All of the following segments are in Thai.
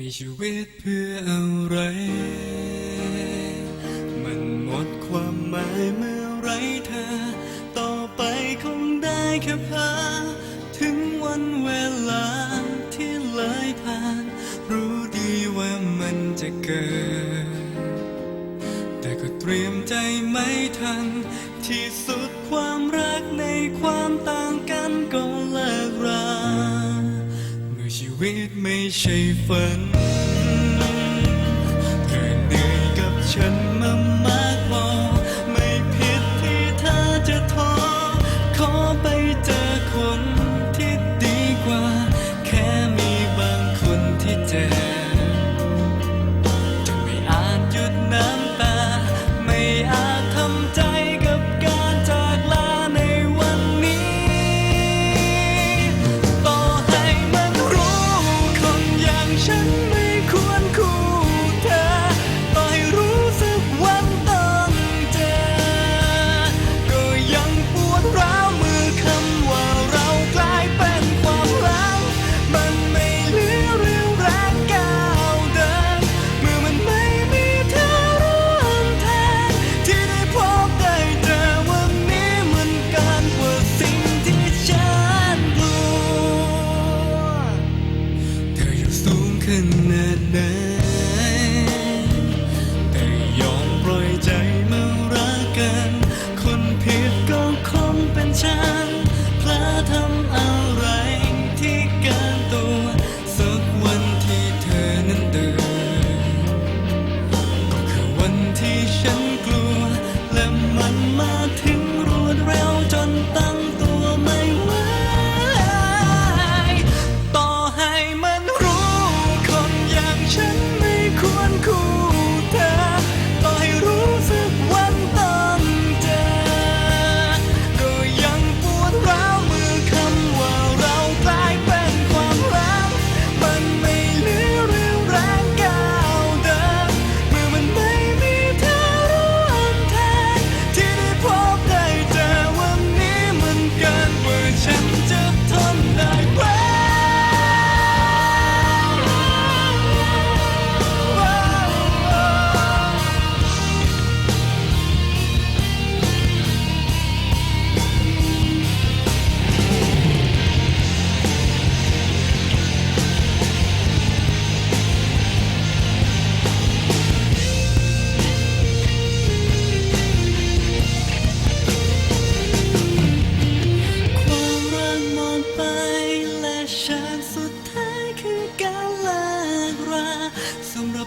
มีชีวิตเพื่ออะไร มันหมดความหมายเมื่อไรเธอ ต่อไปคงได้แค่พาถึงวันเวลาที่เลยผ่าน รู้ดีว่ามันจะเกิด แต่ก็เตรียมใจไม่ทัน ที่สุดความรักในความตั้ง วิตไม่ใช่ฝันเธอเหนื่อยกับฉัน you.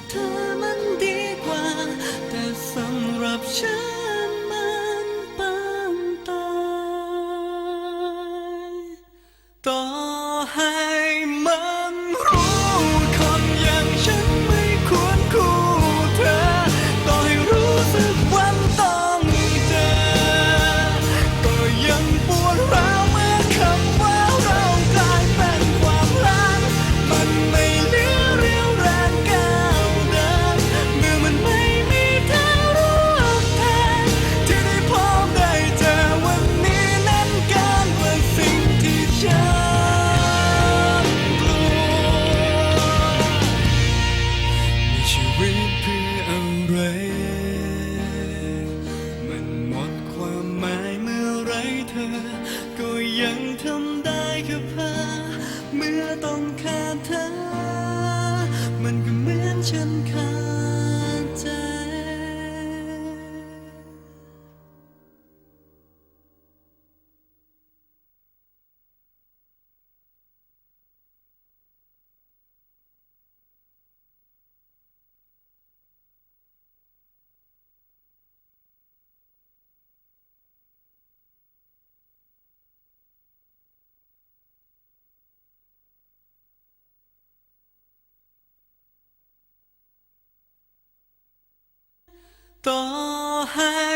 เธอมันดีกว่า แต่สำหรับฉัน ฉันเคย 大海。